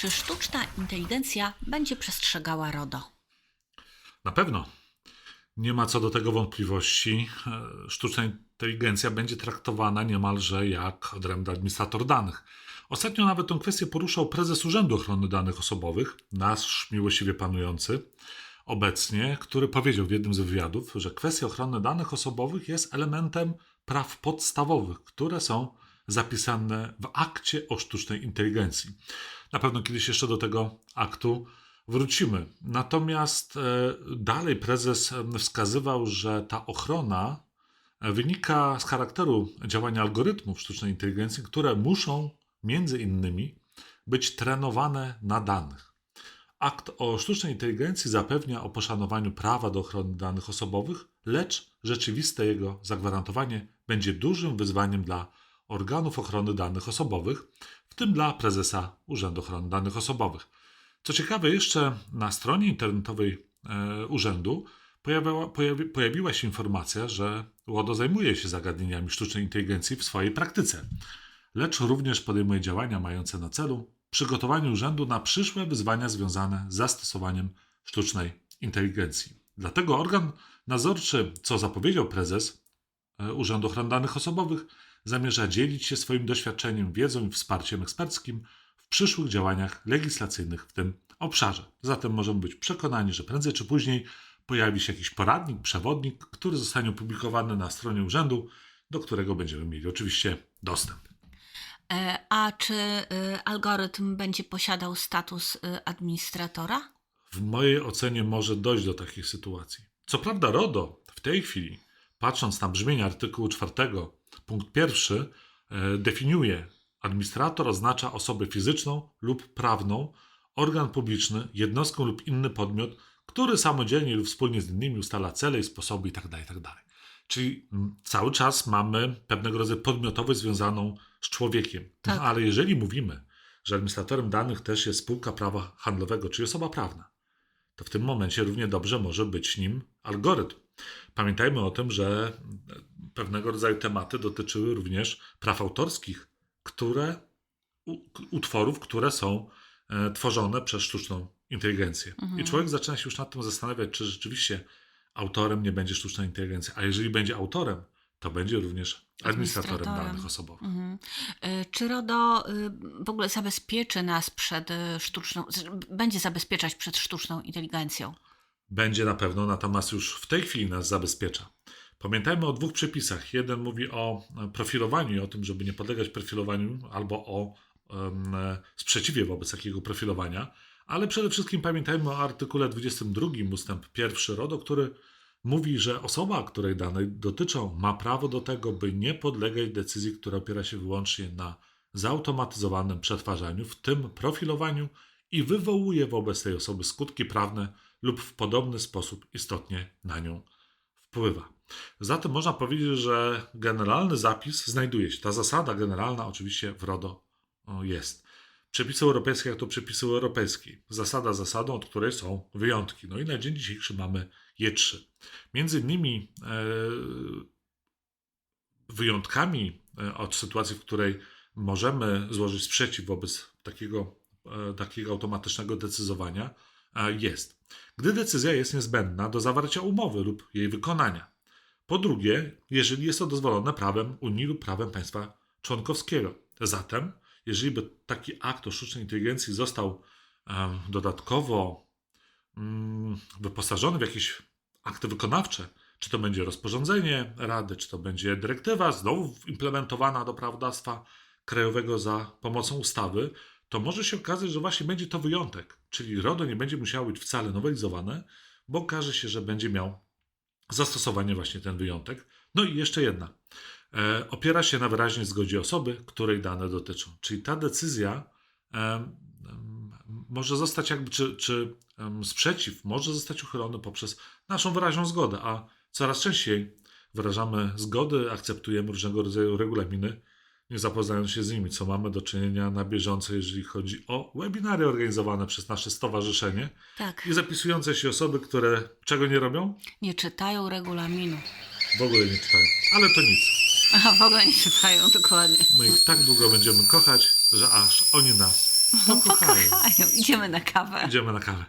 Czy sztuczna inteligencja będzie przestrzegała RODO? Na pewno. Nie ma co do tego wątpliwości. E, Sztuczna inteligencja będzie traktowana niemalże jak odrębny administrator danych. Ostatnio nawet tę kwestię poruszał prezes Urzędu Ochrony Danych Osobowych, nasz miłosiwie panujący obecnie, który powiedział w jednym z wywiadów, że kwestia ochrony danych osobowych jest elementem praw podstawowych, które są zapisane w akcie o sztucznej inteligencji. Na pewno kiedyś jeszcze do tego aktu wrócimy. Natomiast e, dalej prezes e, wskazywał, że ta ochrona e, wynika z charakteru działania algorytmów sztucznej inteligencji, które muszą między innymi być trenowane na danych. Akt o sztucznej inteligencji zapewnia o poszanowaniu prawa do ochrony danych osobowych, lecz rzeczywiste jego zagwarantowanie będzie dużym wyzwaniem dla organów ochrony danych osobowych, w tym dla prezesa Urzędu Ochrony Danych Osobowych. Co ciekawe, jeszcze na stronie internetowej e, urzędu pojawiła, pojawi, pojawiła się informacja, że UODO zajmuje się zagadnieniami sztucznej inteligencji w swojej praktyce, lecz również podejmuje działania mające na celu przygotowanie urzędu na przyszłe wyzwania związane z zastosowaniem sztucznej inteligencji. Dlatego organ nadzorczy, co zapowiedział prezes e, Urzędu Ochrony Danych Osobowych, zamierza dzielić się swoim doświadczeniem, wiedzą i wsparciem eksperckim w przyszłych działaniach legislacyjnych w tym obszarze. Zatem możemy być przekonani, że prędzej czy później pojawi się jakiś poradnik, przewodnik, który zostanie opublikowany na stronie urzędu, do którego będziemy mieli oczywiście dostęp. E, A czy y, algorytm będzie posiadał status y, administratora? W mojej ocenie może dojść do takiej sytuacji. Co prawda, RODO w tej chwili, patrząc na brzmienie artykułu 4, punkt pierwszy, e, definiuje administrator oznacza osobę fizyczną lub prawną, organ publiczny, jednostkę lub inny podmiot, który samodzielnie lub wspólnie z innymi ustala cele i sposoby itd. itd. Czyli mm, cały czas mamy pewnego rodzaju podmiotowość związaną z człowiekiem. Tak. No, ale jeżeli mówimy, że administratorem danych też jest spółka prawa handlowego, czyli osoba prawna, to w tym momencie równie dobrze może być nim algorytm. Pamiętajmy o tym, że pewnego rodzaju tematy dotyczyły również praw autorskich, które, utworów, które są e, tworzone przez sztuczną inteligencję. Mhm. I człowiek zaczyna się już nad tym zastanawiać, czy rzeczywiście autorem nie będzie sztuczna inteligencja, a jeżeli będzie autorem, to będzie również administratorem Administratorem. danych osobowych. Mhm. Y, Czy RODO y, w ogóle zabezpieczy nas przed sztuczną, będzie zabezpieczać przed sztuczną inteligencją? będzie na pewno, natomiast już w tej chwili nas zabezpiecza. Pamiętajmy o dwóch przepisach. Jeden mówi o e, profilowaniu i o tym, żeby nie podlegać profilowaniu, albo o e, sprzeciwie wobec takiego profilowania, ale przede wszystkim pamiętajmy o artykule 22 ustęp 1 RODO, który mówi, że osoba, której dane dotyczą, ma prawo do tego, by nie podlegać decyzji, która opiera się wyłącznie na zautomatyzowanym przetwarzaniu, w tym profilowaniu i wywołuje wobec tej osoby skutki prawne lub w podobny sposób istotnie na nią wpływa. Zatem można powiedzieć, że generalny zapis znajduje się. Ta zasada generalna oczywiście w RODO jest. Przepisy europejskie jak to przepisy europejskie. Zasada zasadą, od której są wyjątki. No i na dzień dzisiejszy mamy je trzy. Między innymi e, wyjątkami e, od sytuacji, w której możemy złożyć sprzeciw wobec takiego, e, takiego automatycznego decyzowania, jest. Gdy decyzja jest niezbędna do zawarcia umowy lub jej wykonania. Po drugie, jeżeli jest to dozwolone prawem Unii lub prawem państwa członkowskiego. Zatem, jeżeli by taki akt o sztucznej inteligencji został dodatkowo mm, wyposażony w jakieś akty wykonawcze, czy to będzie rozporządzenie Rady, czy to będzie dyrektywa znowu implementowana do prawodawstwa krajowego za pomocą ustawy, to może się okazać, że właśnie będzie to wyjątek, czyli RODO nie będzie musiało być wcale nowelizowane, bo okaże się, że będzie miał zastosowanie właśnie ten wyjątek. No i jeszcze jedna. E, opiera się na wyraźnej zgodzie osoby, której dane dotyczą. Czyli ta decyzja em, może zostać jakby, czy, czy em, sprzeciw może zostać uchylony poprzez naszą wyraźną zgodę, a coraz częściej wyrażamy zgody, akceptujemy różnego rodzaju regulaminy, nie zapoznając się z nimi, co mamy do czynienia na bieżąco, jeżeli chodzi o webinary organizowane przez nasze stowarzyszenie Tak, i zapisujące się osoby, które czego nie robią? nie czytają regulaminu. W ogóle nie czytają. Ale to nic. Aha, w ogóle nie czytają, dokładnie. My ich tak długo będziemy kochać, że aż oni nas Pokochają. Pokochają. Idziemy na kawę. Idziemy na kawę.